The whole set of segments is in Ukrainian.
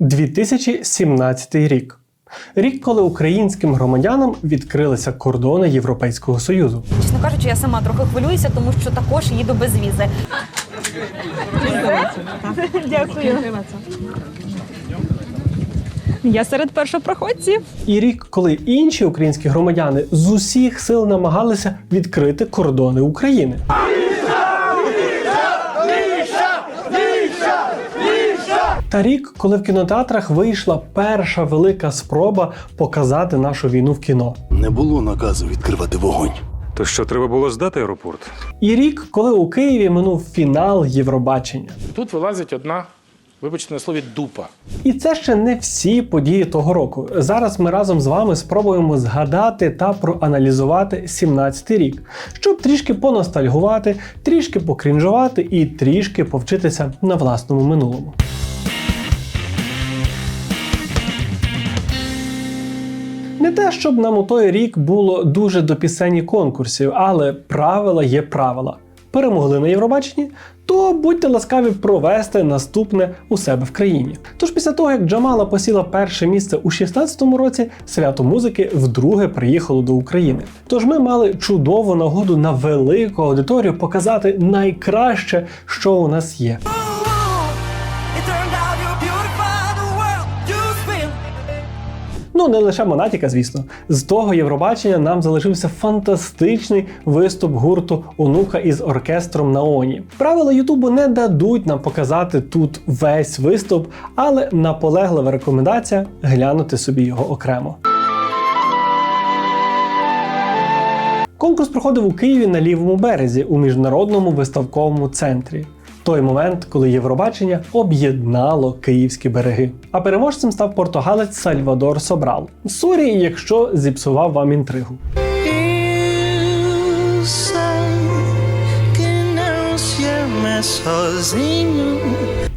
2017 рік. Рік, коли українським громадянам відкрилися кордони Європейського Союзу. Чесно кажучи, я сама трохи хвилююся, тому що також їду без візи. Дякую. Я серед першопроходців. І рік, коли інші українські громадяни з усіх сил намагалися відкрити кордони України. Та рік, коли в кінотеатрах вийшла перша велика спроба показати нашу війну в кіно. Не було наказу відкривати вогонь. То що треба було здати аеропорт? І рік, коли у Києві минув фінал Євробачення. Тут вилазить одна, вибачте на слові, дупа. І це ще не всі події того року. Зараз ми разом з вами спробуємо згадати та проаналізувати 17-й рік, щоб трішки поностальгувати, трішки покрінжувати і трішки повчитися на власному минулому. Не те, щоб нам у той рік було дуже до пісені конкурсів, але правила є правила. Перемогли на Євробаченні, то будьте ласкаві провести наступне у себе в країні. Тож після того, як Джамала посіла перше місце у 16-му році, свято музики вдруге приїхало до України. Тож ми мали чудову нагоду на велику аудиторію показати найкраще, що у нас є. Ну, не лише Монатіка, звісно. З того Євробачення нам залишився фантастичний виступ гурту Онука із оркестром Наоні. Правила Ютубу не дадуть нам показати тут весь виступ, але наполеглива рекомендація глянути собі його окремо. Конкурс проходив у Києві на лівому березі у міжнародному виставковому центрі. Той момент, коли Євробачення об'єднало київські береги. А переможцем став португалець Сальвадор Собрал. Сорі, якщо зіпсував вам інтригу.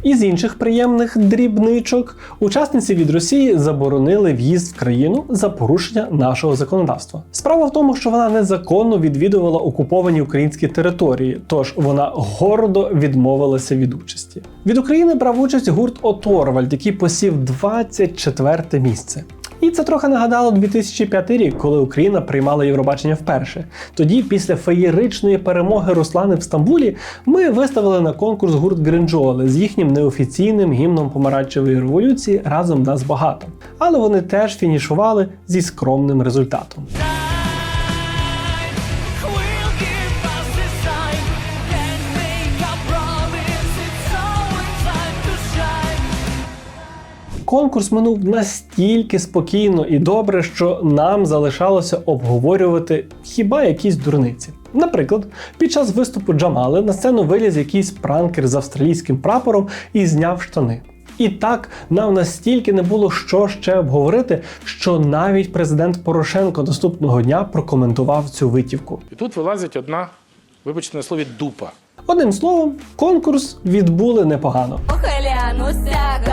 Із інших приємних дрібничок учасниці від Росії заборонили в'їзд в країну за порушення нашого законодавства. Справа в тому, що вона незаконно відвідувала окуповані українські території, тож вона гордо відмовилася від участі. Від України брав участь гурт Оторвальд, який посів 24 місце. І це трохи нагадало 2005 рік, коли Україна приймала Євробачення вперше. Тоді, після феєричної перемоги Руслани в Стамбулі, ми виставили на конкурс гурт Гринджоли з їхнім неофіційним гімном помаранчевої революції разом нас багато. Але вони теж фінішували зі скромним результатом. Конкурс минув настільки спокійно і добре, що нам залишалося обговорювати хіба якісь дурниці. Наприклад, під час виступу Джамали на сцену виліз якийсь пранкер з австралійським прапором і зняв штани. І так нам настільки не було що ще обговорити, що навіть президент Порошенко наступного дня прокоментував цю витівку. І тут вилазить одна, вибачте на слові, дупа. Одним словом, конкурс відбули непогано. Гарная, гарная.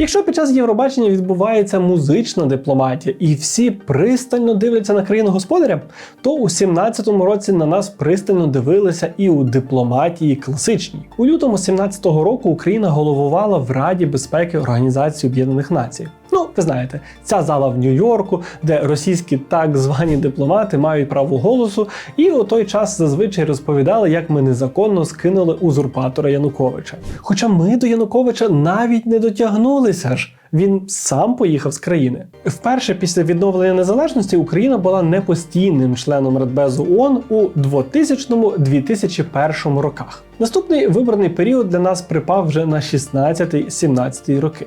Якщо під час Євробачення відбувається музична дипломатія і всі пристально дивляться на країну господаря, то у 17-му році на нас пристально дивилися і у дипломатії класичній. У лютому 17-го року Україна головувала в Раді безпеки Організації Об'єднаних Націй. Ну, ви знаєте, ця зала в Нью-Йорку, де російські так звані дипломати мають право голосу, і у той час зазвичай розповідали, як ми незаконно скинули узурпатора Януковича. Хоча ми до Януковича навіть не дотягнулися ж. Він сам поїхав з країни. Вперше після відновлення незалежності Україна була непостійним членом Радбезу ООН у 2000-2001 роках. Наступний виборний період для нас припав вже на 16-17 роки.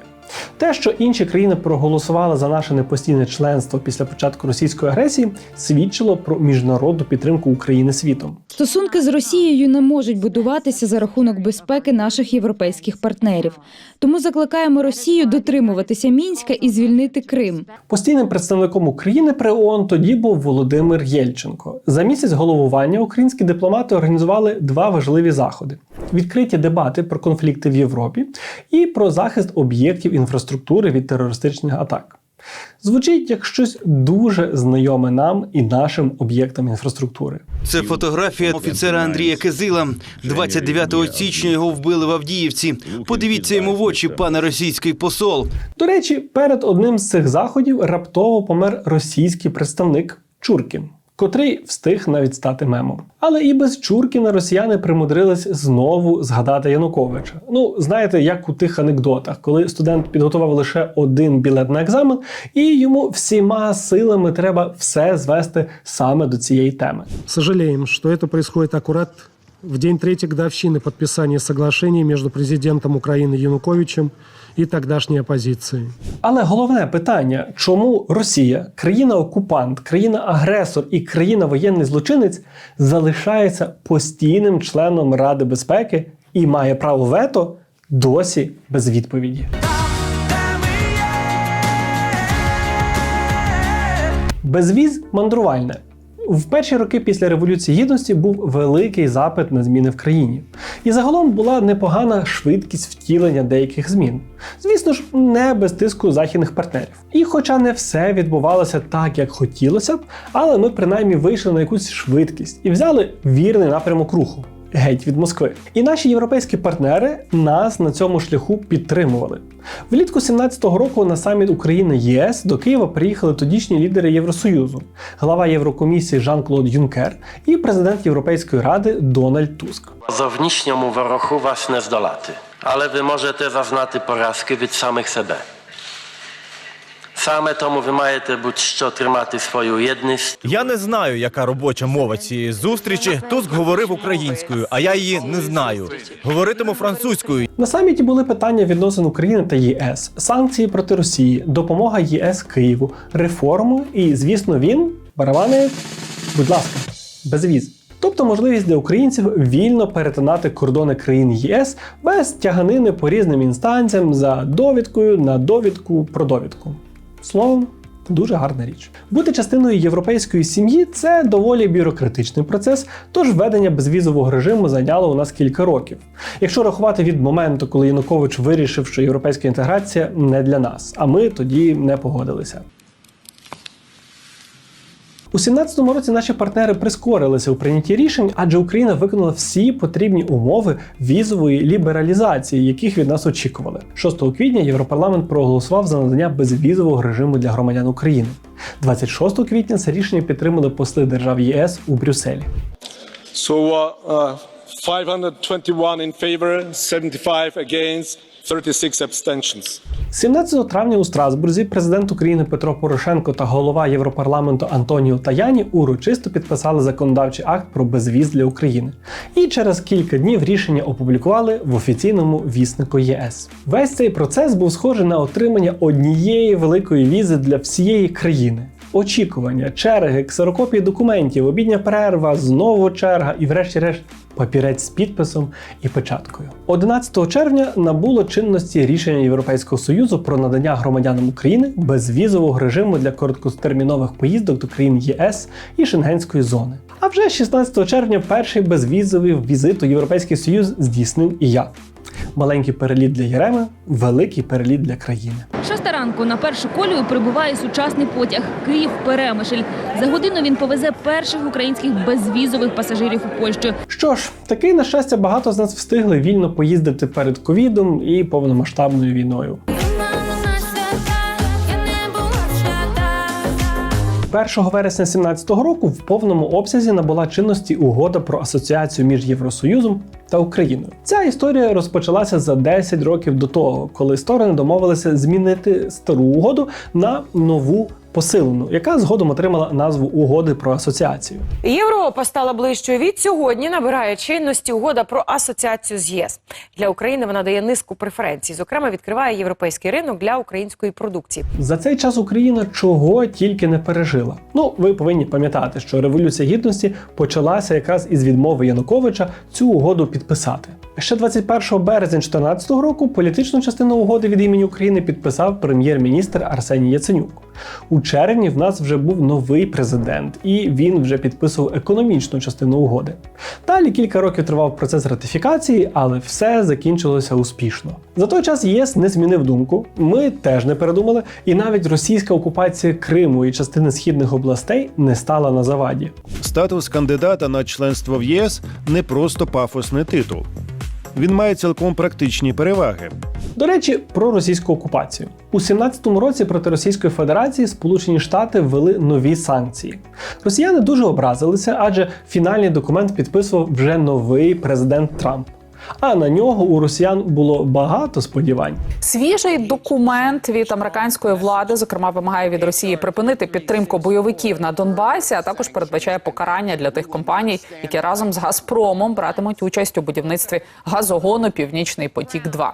Те, що інші країни проголосували за наше непостійне членство після початку російської агресії, свідчило про міжнародну підтримку України світом. Стосунки з Росією не можуть будуватися за рахунок безпеки наших європейських партнерів. Тому закликаємо Росію дотримуватися мінська і звільнити Крим. Постійним представником України при ООН тоді був Володимир Єльченко. За місяць головування українські дипломати організували два важливі заходи: відкриті дебати про конфлікти в Європі і про захист об'єктів інфраструктури від терористичних атак. Звучить як щось дуже знайоме нам і нашим об'єктам інфраструктури. Це фотографія офіцера Андрія Кизила. 29 січня його вбили в Авдіївці. Подивіться йому в очі, пане російський посол. До речі, перед одним з цих заходів раптово помер російський представник Чуркін, котрий встиг навіть стати мемом. Але і без Чуркіна росіяни примудрились знову згадати Януковича. Ну, знаєте, як у тих анекдотах, коли студент підготував лише один білет на екзамен, і йому всіма силами треба все звести саме до цієї теми. Сожалеем, что это происходит аккурат в день третьей годовщины подписания соглашений между президентом Украины Януковичем и тогдашней оппозицией. Але головне питання, чому Росія, країна-окупант, країна-агресор і країна-воєнний злочинець залишається постійним членом Ради безпеки і має право вето досі без відповіді. Безвіз мандрувальне. В перші роки після Революції Гідності був великий запит на зміни в країні. І загалом була непогана швидкість втілення деяких змін. Звісно ж, не без тиску західних партнерів. І хоча не все відбувалося так, як хотілося б, але ми принаймні вийшли на якусь швидкість і взяли вірний напрямок руху. Геть від Москви. І наші європейські партнери нас на цьому шляху підтримували. Влітку 17-го року на саміт України ЄС до Києва приїхали тодішні лідери Євросоюзу, глава Єврокомісії Жан-Клод Юнкер і президент Європейської ради Дональд Туск. Зовнішньому ворогу вас не здолати, але ви можете зазнати поразки від самих себе. Саме тому ви маєте будь-що тримати свою єдність Я не знаю, яка робоча мова цієї зустрічі. Туск говорив українською, а я її не знаю. Говоритиму французькою. На саміті були питання відносин України та ЄС, санкції проти Росії, допомога ЄС Києву, реформи і, звісно, він барабани, будь ласка, безвіз. Тобто можливість для українців вільно перетинати кордони країн ЄС без тяганини по різним інстанціям за довідкою на довідку про довідку. Словом, дуже гарна річ. Бути частиною європейської сім'ї це доволі бюрократичний процес, тож введення безвізового режиму зайняло у нас кілька років. Якщо рахувати від моменту, коли Янукович вирішив, що європейська інтеграція не для нас, а ми тоді не погодилися. У 17-му році наші партнери прискорилися у прийнятті рішень, адже Україна виконала всі потрібні умови візової лібералізації, яких від нас очікували. 6 квітня Європарламент проголосував за надання безвізового режиму для громадян України. 26 квітня це рішення підтримали посли держав ЄС у Брюсселі. So uh, uh, 521 in favor, 75 against, 36 abstentions. 17 травня у Страсбурзі президент України Петро Порошенко та голова Європарламенту Антоніо Таяні урочисто підписали законодавчий акт про безвіз для України. І через кілька днів рішення опублікували в офіційному віснику ЄС. Весь цей процес був схожий на отримання однієї великої візи для всієї країни. Очікування, черги, ксерокопії документів, обідня перерва, знову черга і, врешті-решт, папірець з підписом і печаткою. 11 червня набуло чинності рішення Європейського союзу про надання громадянам України безвізового режиму для короткотермінових поїздок до країн ЄС і Шенгенської зони. А вже 16 червня перший безвізовий візит у Європейський Союз здійснив і я. Маленький переліт для Єреми, великий переліт для країни. Ранку на першу колію прибуває сучасний потяг Київ Перемишль. За годину він повезе перших українських безвізових пасажирів у Польщу. Що ж, таки, на щастя, багато з нас встигли вільно поїздити перед ковідом і повномасштабною війною. 1 вересня 2017 року в повному обсязі набула чинності угода про асоціацію між Євросоюзом та Україною. Ця історія розпочалася за 10 років до того, коли сторони домовилися змінити стару угоду на нову посилену, яка згодом отримала назву Угоди про асоціацію. Європа стала ближчою від сьогодні. Набирає чинності угода про асоціацію з ЄС для України. Вона дає низку преференцій. Зокрема, відкриває європейський ринок для української продукції. За цей час Україна чого тільки не пережила. Ну, ви повинні пам'ятати, що революція гідності почалася якраз із відмови Януковича цю угоду підписати. Ще 21 березня 2014 року політичну частину угоди від імені України підписав прем'єр-міністр Арсеній Яценюк. У червні в нас вже був новий президент, і він вже підписував економічну частину угоди. Далі кілька років тривав процес ратифікації, але все закінчилося успішно. За той час ЄС не змінив думку. Ми теж не передумали, і навіть російська окупація Криму і частини східних областей не стала на заваді. Статус кандидата на членство в ЄС не просто пафосний титул. Він має цілком практичні переваги. До речі, про російську окупацію у 17-му році проти Російської Федерації Сполучені Штати ввели нові санкції. Росіяни дуже образилися, адже фінальний документ підписував вже новий президент Трамп. А на нього у росіян було багато сподівань. Свіжий документ від американської влади, зокрема, вимагає від Росії припинити підтримку бойовиків на Донбасі, а також передбачає покарання для тих компаній, які разом з Газпромом братимуть участь у будівництві газогону Північний потік. 2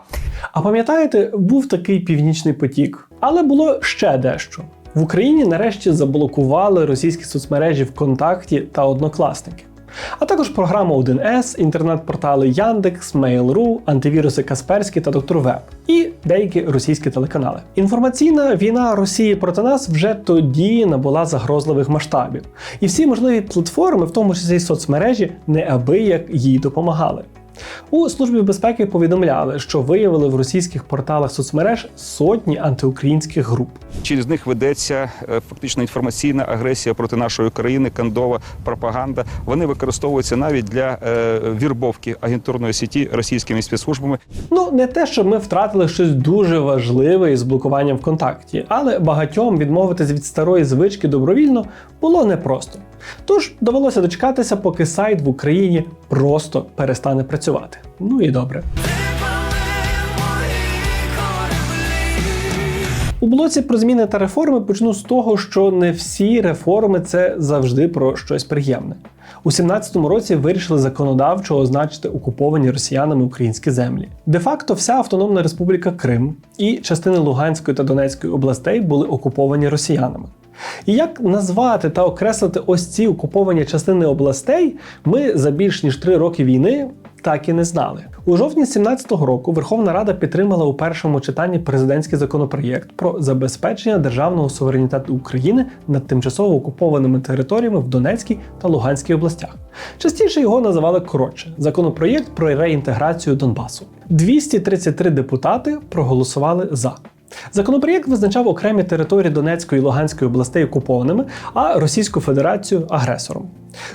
А пам'ятаєте, був такий північний потік, але було ще дещо. В Україні нарешті заблокували російські соцмережі ВКонтакті та Однокласники. А також програма 1С, інтернет-портали Яндекс, Mail.ru, антивіруси Касперський та Доктор Веб і деякі російські телеканали. Інформаційна війна Росії проти нас вже тоді набула загрозливих масштабів, і всі можливі платформи, в тому числі соцмережі, неабияк їй допомагали. У службі безпеки повідомляли, що виявили в російських порталах соцмереж сотні антиукраїнських груп. Через них ведеться е, фактично інформаційна агресія проти нашої країни, кандова пропаганда. Вони використовуються навіть для е, вірбовки агентурної сіті російськими спецслужбами. Ну, не те, щоб ми втратили щось дуже важливе із блокуванням ВКонтакті, але багатьом відмовитись від старої звички добровільно було непросто. Тож довелося дочекатися, поки сайт в Україні просто перестане працювати. Ну і добре. У блоці про зміни та реформи почну з того, що не всі реформи це завжди про щось приємне. У 17-му році вирішили законодавчо означити окуповані росіянами українські землі. Де-факто вся Автономна Республіка Крим і частини Луганської та Донецької областей були окуповані росіянами. І як назвати та окреслити ось ці окуповані частини областей, ми за більш ніж три роки війни так і не знали. У жовтні 17-го року Верховна Рада підтримала у першому читанні президентський законопроєкт про забезпечення державного суверенітету України над тимчасово окупованими територіями в Донецькій та Луганській областях. Частіше його називали коротше законопроєкт про реінтеграцію Донбасу. 233 депутати проголосували за. Законопроєкт визначав окремі території Донецької і Луганської областей окупованими, а Російську Федерацію агресором.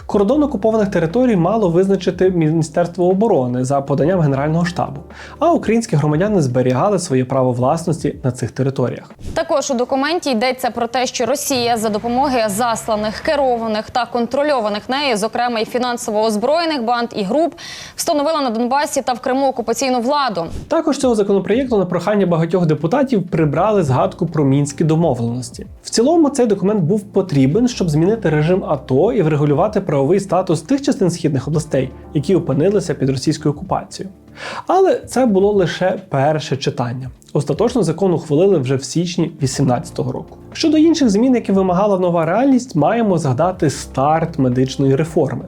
Кордон окупованих територій мало визначити Міністерство оборони за поданням Генерального штабу, а українські громадяни зберігали своє право власності на цих територіях. Також у документі йдеться про те, що Росія за допомоги засланих, керованих та контрольованих нею, зокрема й фінансово озброєних банд і груп, встановила на Донбасі та в Криму окупаційну владу. Також цього законопроєкту на прохання багатьох депутатів прибрали згадку про мінські домовленості. В цілому цей документ був потрібен, щоб змінити режим АТО і врегулювати правовий статус тих частин східних областей, які опинилися під російською окупацією. Але це було лише перше читання. Остаточно закон ухвалили вже в січні 2018 року. Щодо інших змін, які вимагала нова реальність, маємо згадати старт медичної реформи.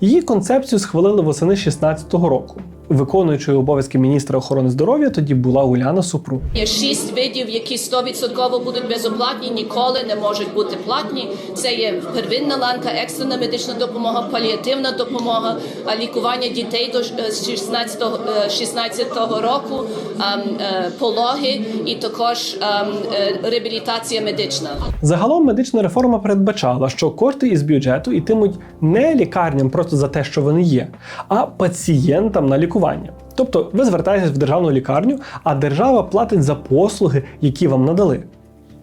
Її концепцію схвалили восени 2016 року. Виконуючою обов'язки міністра охорони здоров'я тоді була Уляна Супрун. Є шість видів, які 100% будуть безоплатні, ніколи не можуть бути платні. Це є первинна ланка, екстрена медична допомога, паліативна допомога, лікування дітей до 16, 16 року, ем, е, пологи і також ем, е, реабілітація медична. Загалом медична реформа передбачала, що кошти із бюджету йтимуть не лікарням просто за те, що вони є, а пацієнтам на лікування. Тобто ви звертаєтесь в державну лікарню, а держава платить за послуги, які вам надали.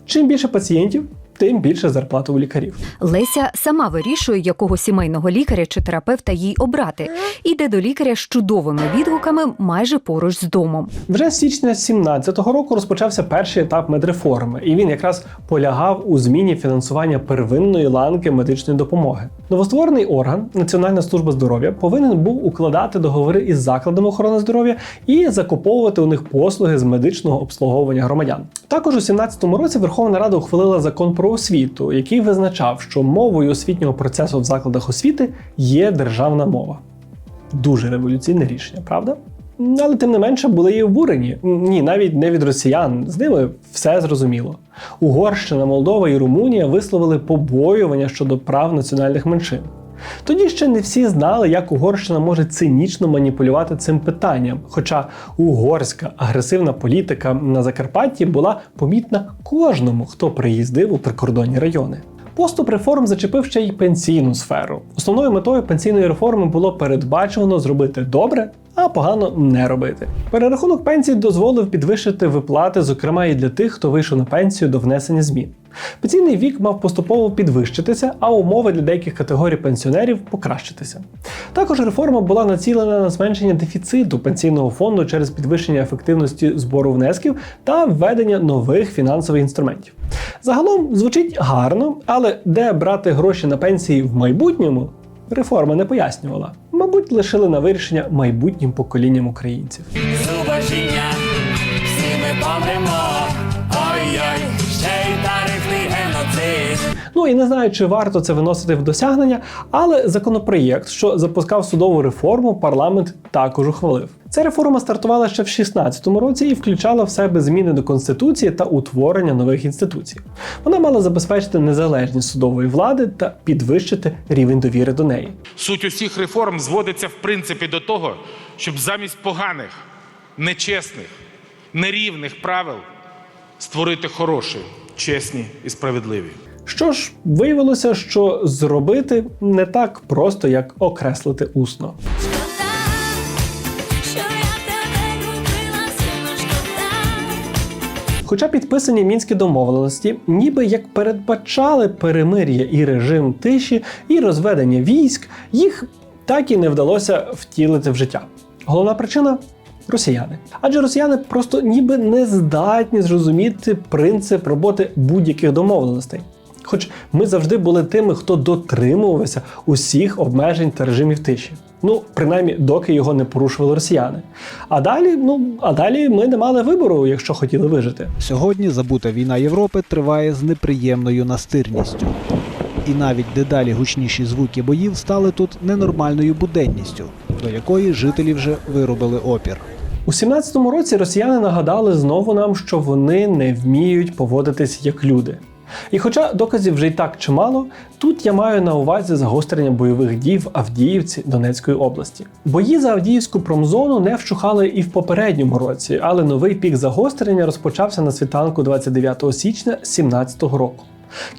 Чим більше пацієнтів, тим більше зарплати у лікарів. Леся сама вирішує, якого сімейного лікаря чи терапевта їй обрати. Іде до лікаря з чудовими відгуками майже поруч з домом. Вже з січня 2017 року розпочався перший етап медреформи, і він якраз полягав у зміні фінансування первинної ланки медичної допомоги. Новостворений орган Національна служба здоров'я повинен був укладати договори із закладами охорони здоров'я і закуповувати у них послуги з медичного обслуговування громадян. Також у 2017 році Верховна Рада ухвалила закон про освіту, який визначав, що мовою освітнього процесу в закладах освіти є державна мова. Дуже революційне рішення, правда? Але тим не менше були і обурені. Ні, навіть не від росіян. З ними все зрозуміло. Угорщина, Молдова і Румунія висловили побоювання щодо прав національних меншин. Тоді ще не всі знали, як Угорщина може цинічно маніпулювати цим питанням. Хоча угорська агресивна політика на Закарпатті була помітна кожному, хто приїздив у прикордонні райони. Поступ реформ зачепив ще й пенсійну сферу. Основною метою пенсійної реформи було передбачено зробити добре, а погано не робити. Перерахунок пенсій дозволив підвищити виплати, зокрема і для тих, хто вийшов на пенсію до внесення змін. Пенсійний вік мав поступово підвищитися, а умови для деяких категорій пенсіонерів покращитися. Також реформа була націлена на зменшення дефіциту пенсійного фонду через підвищення ефективності збору внесків та введення нових фінансових інструментів. Загалом звучить гарно, але де брати гроші на пенсії в майбутньому, реформа не пояснювала. Мабуть, лишили на вирішення майбутнім поколінням українців. Ну і не знаю, чи варто це виносити в досягнення, але законопроєкт, що запускав судову реформу, парламент також ухвалив. Ця реформа стартувала ще в 2016 році і включала в себе зміни до конституції та утворення нових інституцій. Вона мала забезпечити незалежність судової влади та підвищити рівень довіри до неї. Суть усіх реформ зводиться в принципі до того, щоб замість поганих, нечесних, нерівних правил створити хороші, чесні і справедливі. Що ж, виявилося, що зробити не так просто, як окреслити усно. Хоча підписані мінські домовленості, ніби як передбачали перемир'я і режим тиші, і розведення військ, їх так і не вдалося втілити в життя. Головна причина росіяни. Адже росіяни просто ніби не здатні зрозуміти принцип роботи будь-яких домовленостей. Хоч ми завжди були тими, хто дотримувався усіх обмежень та режимів тиші. Ну, принаймні, доки його не порушували росіяни. А далі, ну а далі ми не мали вибору, якщо хотіли вижити. Сьогодні забута війна Європи триває з неприємною настирністю. І навіть дедалі гучніші звуки боїв стали тут ненормальною буденністю, до якої жителі вже виробили опір. У 17-му році росіяни нагадали знову нам, що вони не вміють поводитись як люди. І хоча доказів вже й так чимало, тут я маю на увазі загострення бойових дій в Авдіївці Донецької області. Бої за Авдіївську промзону не вщухали і в попередньому році, але новий пік загострення розпочався на світанку 29 січня 2017 року.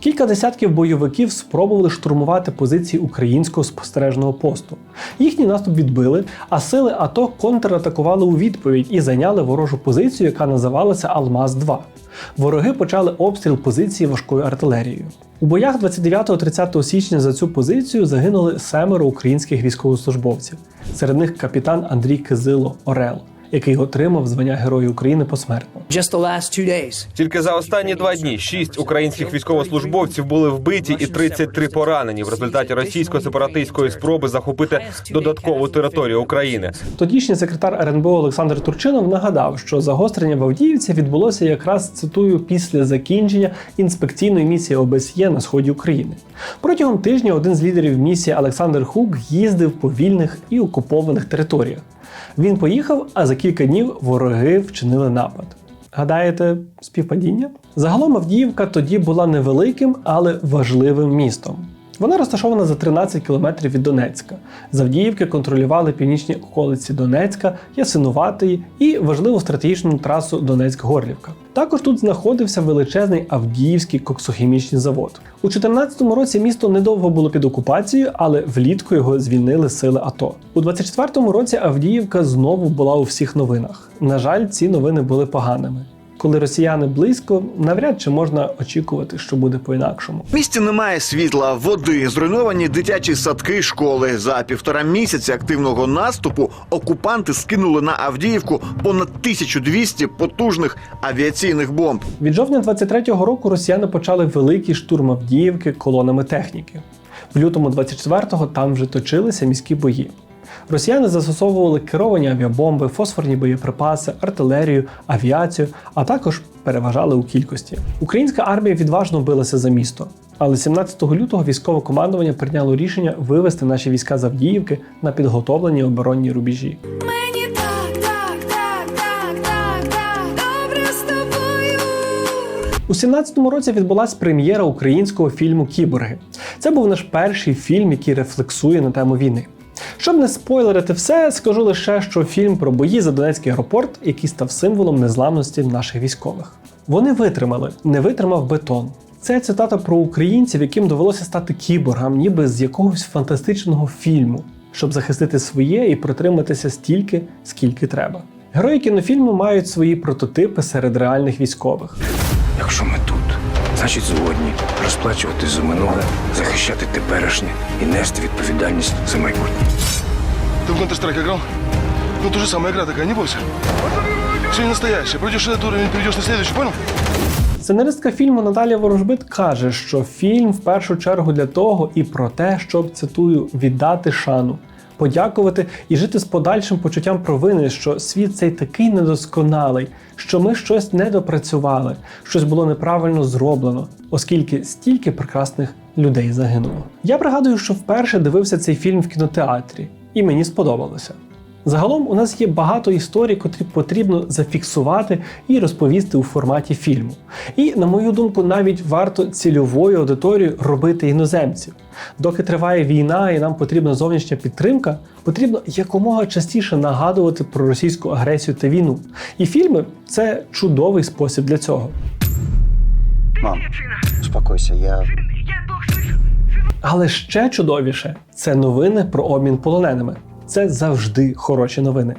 Кілька десятків бойовиків спробували штурмувати позиції українського спостережного посту. Їхній наступ відбили, а сили АТО контратакували у відповідь і зайняли ворожу позицію, яка називалася Алмаз-2. Вороги почали обстріл позиції важкою артилерією. У боях 29-30 січня за цю позицію загинули семеро українських військовослужбовців. Серед них капітан Андрій Кизило Орел, який отримав звання Герою України посмертно. Тільки за останні два дні шість українських військовослужбовців були вбиті і 33 поранені в результаті російсько-сепаратистської спроби захопити додаткову територію України. Тодішній секретар РНБО Олександр Турчинов нагадав, що загострення в Авдіївці відбулося якраз цитую після закінчення інспекційної місії ОБСЄ на сході України. Протягом тижня один з лідерів місії Олександр Хук їздив по вільних і окупованих територіях. Він поїхав, а за кілька днів вороги вчинили напад. Гадаєте, співпадіння? Загалом Авдіївка тоді була невеликим, але важливим містом. Вона розташована за 13 кілометрів від Донецька. З Авдіївки контролювали північні околиці Донецька, Ясинуватої і важливу стратегічну трасу Донецьк-Горлівка. Також тут знаходився величезний Авдіївський коксохімічний завод. У 2014 році місто недовго було під окупацією, але влітку його звільнили сили АТО. У 24-му році Авдіївка знову була у всіх новинах. На жаль, ці новини були поганими. Коли росіяни близько, навряд чи можна очікувати, що буде по-інакшому. В місті немає світла, води, зруйновані дитячі садки, школи. За півтора місяці активного наступу окупанти скинули на Авдіївку понад 1200 потужних авіаційних бомб. Від жовтня 23-го року росіяни почали великий штурм Авдіївки колонами техніки. В лютому 24-го там вже точилися міські бої. Росіяни застосовували керовані авіабомби, фосфорні боєприпаси, артилерію, авіацію, а також переважали у кількості. Українська армія відважно билася за місто, але 17 лютого військове командування прийняло рішення вивести наші війська з Авдіївки на підготовлені оборонні рубежі. У 17-му році відбулася прем'єра українського фільму Кіборги. Це був наш перший фільм, який рефлексує на тему війни. Щоб не спойлерити все, скажу лише, що фільм про бої за Донецький аеропорт, який став символом незламності наших військових. Вони витримали, не витримав бетон. Це цитата про українців, яким довелося стати кіборгам, ніби з якогось фантастичного фільму, щоб захистити своє і протриматися стільки, скільки треба. Герої кінофільму мають свої прототипи серед реальних військових. Якщо ми тут, значить згодні розплачувати за минуле, захищати теперішнє і нести відповідальність за майбутнє. Ты в Counter-Strike играл? Ну, то же самая игра такая, не бойся. Все не настоящее. Пройдешь этот уровень, перейдешь на следующий, понял? Сценаристка фільму Наталія Ворожбит каже, що фільм в першу чергу для того і про те, щоб цитую віддати шану, подякувати і жити з подальшим почуттям провини, що світ цей такий недосконалий, що ми щось не допрацювали, щось було неправильно зроблено, оскільки стільки прекрасних людей загинуло. Я пригадую, що вперше дивився цей фільм в кінотеатрі, і мені сподобалося. Загалом у нас є багато історій, котрі потрібно зафіксувати і розповісти у форматі фільму. І, на мою думку, навіть варто цільовою аудиторією робити іноземців. Доки триває війна і нам потрібна зовнішня підтримка, потрібно якомога частіше нагадувати про російську агресію та війну. І фільми це чудовий спосіб для цього. Мам, успокойся, я... Але ще чудовіше це новини про обмін полоненими. Це завжди хороші новини.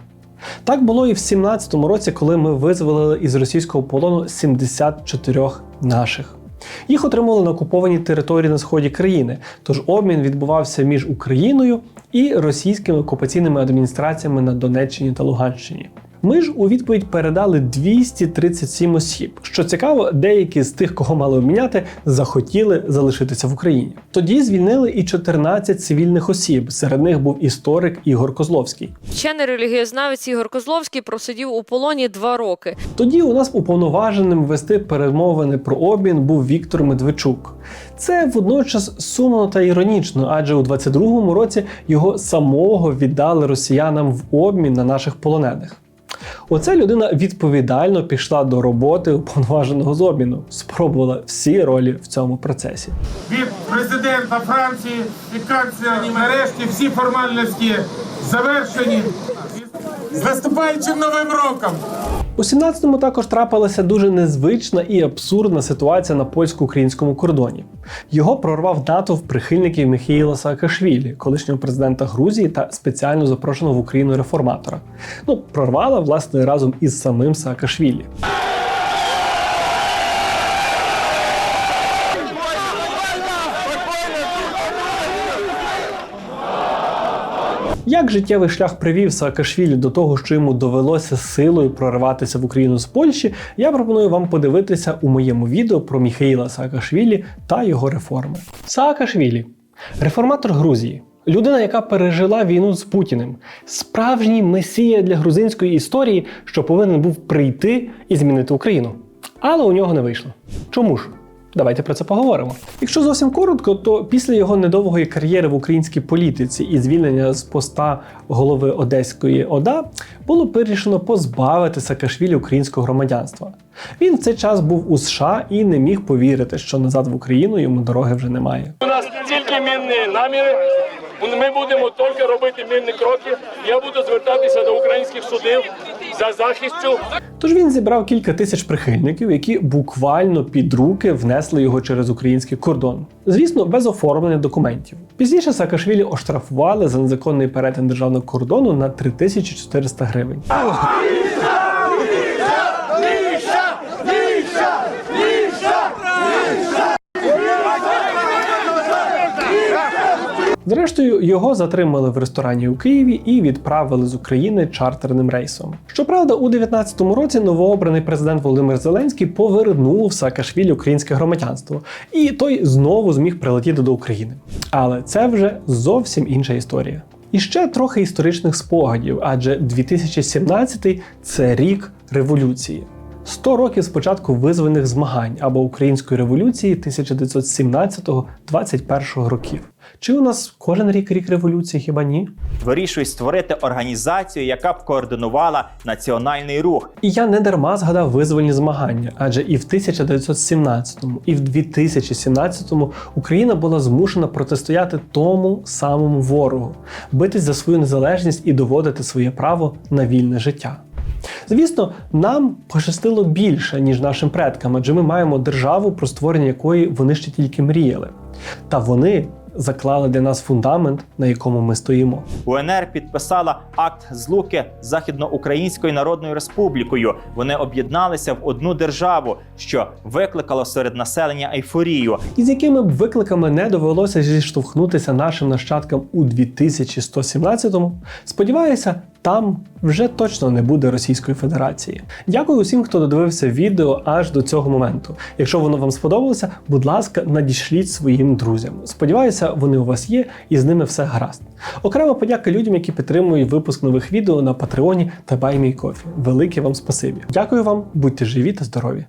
Так було і в 17-му році, коли ми визволили із російського полону 74 наших. Їх отримали на окупованій території на сході країни, тож обмін відбувався між Україною і російськими окупаційними адміністраціями на Донеччині та Луганщині. Ми ж у відповідь передали 237 осіб. Що цікаво, деякі з тих, кого мали обміняти, захотіли залишитися в Україні. Тоді звільнили і 14 цивільних осіб. Серед них був історик Ігор Козловський. Вчений релігієзнавець Ігор Козловський просидів у полоні два роки. Тоді у нас уповноваженим вести перемовини про обмін був Віктор Медведчук. Це водночас сумно та іронічно, адже у 22-му році його самого віддали росіянам в обмін на наших полонених. Оця людина відповідально пішла до роботи уповноваженого з обміну, спробувала всі ролі в цьому процесі. від президента Франції і канцлера Німерешки всі формальності завершені. З наступаючим новим роком! У 17-му також трапилася дуже незвична і абсурдна ситуація на польсько-українському кордоні. Його прорвав натовп прихильників Михаїла Саакашвілі, колишнього президента Грузії та спеціально запрошеного в Україну реформатора. Ну, прорвала власне разом із самим Саакашвілі. Як життєвий шлях привів Саакашвілі до того, що йому довелося силою прориватися в Україну з Польщі, я пропоную вам подивитися у моєму відео про Міхаїла Саакашвілі та його реформи. Саакашвілі реформатор Грузії. Людина, яка пережила війну з Путіним, справжній месія для грузинської історії, що повинен був прийти і змінити Україну. Але у нього не вийшло. Чому ж? Давайте про це поговоримо. Якщо зовсім коротко, то після його недовгої кар'єри в українській політиці і звільнення з поста голови Одеської ОДА було вирішено позбавити Саакашвілі українського громадянства. Він в цей час був у США і не міг повірити, що назад в Україну йому дороги вже немає. У нас тільки мінні наміри. Ми будемо тільки робити мінні кроки. Я буду звертатися до українських судів за захистю. Тож він зібрав кілька тисяч прихильників, які буквально під руки внесли його через український кордон. Звісно, без оформлення документів. Пізніше Саакашвілі оштрафували за незаконний перетин державного кордону на 3400 гривень. Зрештою, його затримали в ресторані у Києві і відправили з України чартерним рейсом. Щоправда, у 19-му році новообраний президент Володимир Зеленський повернув Саакашвілі українське громадянство, і той знову зміг прилетіти до України. Але це вже зовсім інша історія. І ще трохи історичних спогадів, адже 2017 – це рік революції. 100 років з початку визвольних змагань або української революції 1917-21 років. Чи у нас кожен рік рік революції? Хіба ні? Вирішують створити організацію, яка б координувала національний рух. І я не дарма згадав визвольні змагання, адже і в 1917, і в 2017 Україна була змушена протистояти тому самому ворогу, битись за свою незалежність і доводити своє право на вільне життя. Звісно, нам пощастило більше, ніж нашим предкам, адже ми маємо державу, про створення якої вони ще тільки мріяли. Та вони заклали для нас фундамент, на якому ми стоїмо. УНР підписала акт злуки з Західноукраїнською Народною Республікою. Вони об'єдналися в одну державу, що викликало серед населення ейфорію. І з якими б викликами не довелося зіштовхнутися нашим нащадкам у 2117-му, сподіваюся, там вже точно не буде Російської Федерації. Дякую усім, хто додивився відео аж до цього моменту. Якщо воно вам сподобалося, будь ласка, надішліть своїм друзям. Сподіваюся, вони у вас є і з ними все гаразд. Окрема подяка людям, які підтримують випуск нових відео на Патреоні та BuyMeCoffee. Велике вам спасибі. Дякую вам, будьте живі та здорові!